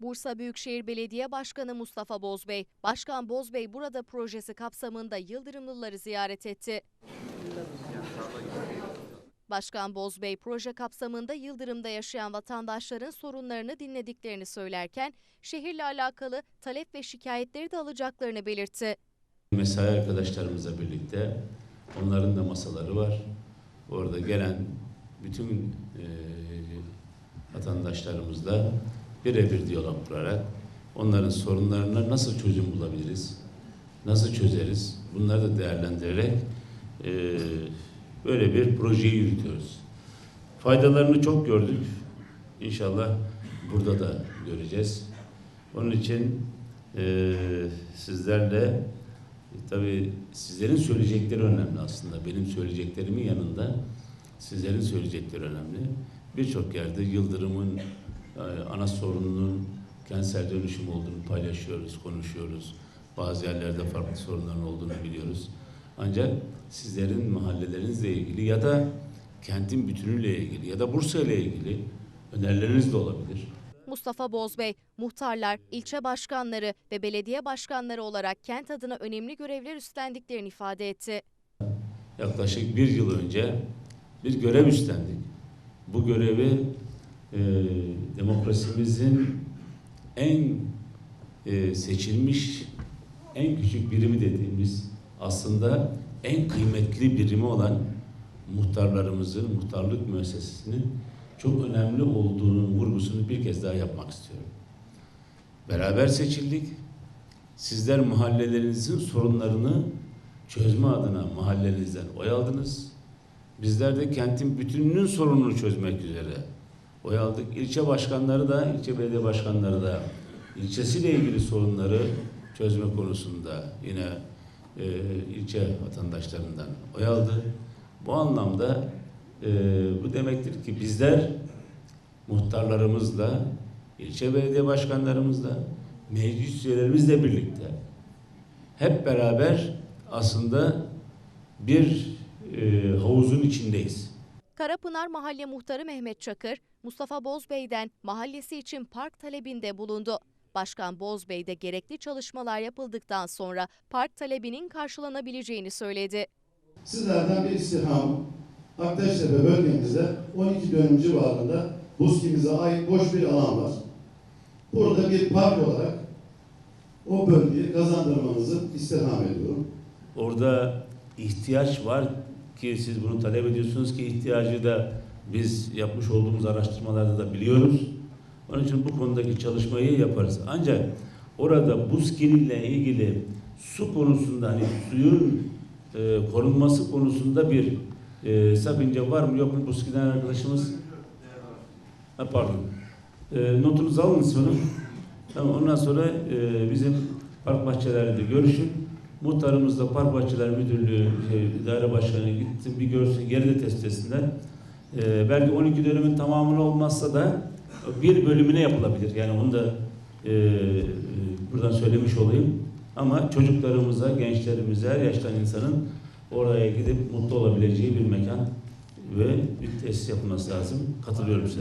Bursa Büyükşehir Belediye Başkanı Mustafa Bozbey, Başkan Bozbey burada projesi kapsamında Yıldırımlıları ziyaret etti. Başkan Bozbey proje kapsamında Yıldırım'da yaşayan vatandaşların sorunlarını dinlediklerini söylerken şehirle alakalı talep ve şikayetleri de alacaklarını belirtti. Mesai arkadaşlarımızla birlikte onların da masaları var. Orada gelen bütün e, vatandaşlarımızla birebir diyalog kurarak onların sorunlarına nasıl çözüm bulabiliriz, nasıl çözeriz bunları da değerlendirerek e, böyle bir projeyi yürütüyoruz. Faydalarını çok gördük. İnşallah burada da göreceğiz. Onun için e, sizlerle e, tabii sizlerin söyleyecekleri önemli aslında. Benim söyleyeceklerimin yanında sizlerin söyleyecekleri önemli. Birçok yerde Yıldırım'ın ana sorununun kentsel dönüşüm olduğunu paylaşıyoruz, konuşuyoruz. Bazı yerlerde farklı sorunların olduğunu biliyoruz. Ancak sizlerin mahallelerinizle ilgili ya da kentin bütünüyle ilgili ya da Bursa ile ilgili önerileriniz de olabilir. Mustafa Bozbey, muhtarlar, ilçe başkanları ve belediye başkanları olarak kent adına önemli görevler üstlendiklerini ifade etti. yaklaşık bir yıl önce bir görev üstlendik. Bu görevi e, demokrasimizin en e, seçilmiş, en küçük birimi dediğimiz aslında en kıymetli birimi olan muhtarlarımızın, muhtarlık müessesesinin çok önemli olduğunun vurgusunu bir kez daha yapmak istiyorum. Beraber seçildik. Sizler mahallelerinizin sorunlarını çözme adına mahallenizden oy aldınız. Bizler de kentin bütününün sorununu çözmek üzere oy aldık. İlçe başkanları da, ilçe belediye başkanları da ilçesiyle ilgili sorunları çözme konusunda yine e, ilçe vatandaşlarından oy aldı. Bu anlamda e, bu demektir ki bizler muhtarlarımızla, ilçe belediye başkanlarımızla, meclis üyelerimizle birlikte hep beraber aslında bir e, havuzun içindeyiz. Karapınar Mahalle Muhtarı Mehmet Çakır, Mustafa Bozbey'den mahallesi için park talebinde bulundu. Başkan Bozbey de gerekli çalışmalar yapıldıktan sonra park talebinin karşılanabileceğini söyledi. Sizlerden bir istirham, Aktaştepe bölgemizde 12 dönüm civarında BUSKİ'mize ait boş bir alan var. Burada bir park olarak o bölgeyi kazandırmanızı istirham ediyorum. Orada ihtiyaç var ki siz bunu talep ediyorsunuz ki ihtiyacı da biz yapmış olduğumuz araştırmalarda da biliyoruz. Onun için bu konudaki çalışmayı yaparız. Ancak orada buz ile ilgili su konusunda hani suyun e, korunması konusunda bir e, sakınca var mı yok mu buz arkadaşımız? Ha, pardon. E, notunuzu alın sonra. Tamam, ondan sonra e, bizim park bahçelerinde görüşün. Muhtarımızla Park Müdürlüğü şey, İdare Başkanı gittim bir görsün yeri de test etsinler. E, belki 12 dönemin tamamını olmazsa da bir bölümüne yapılabilir. Yani onu da e, e, buradan söylemiş olayım. Ama çocuklarımıza, gençlerimize, her yaştan insanın oraya gidip mutlu olabileceği bir mekan ve bir tesis yapılması lazım. Katılıyorum size.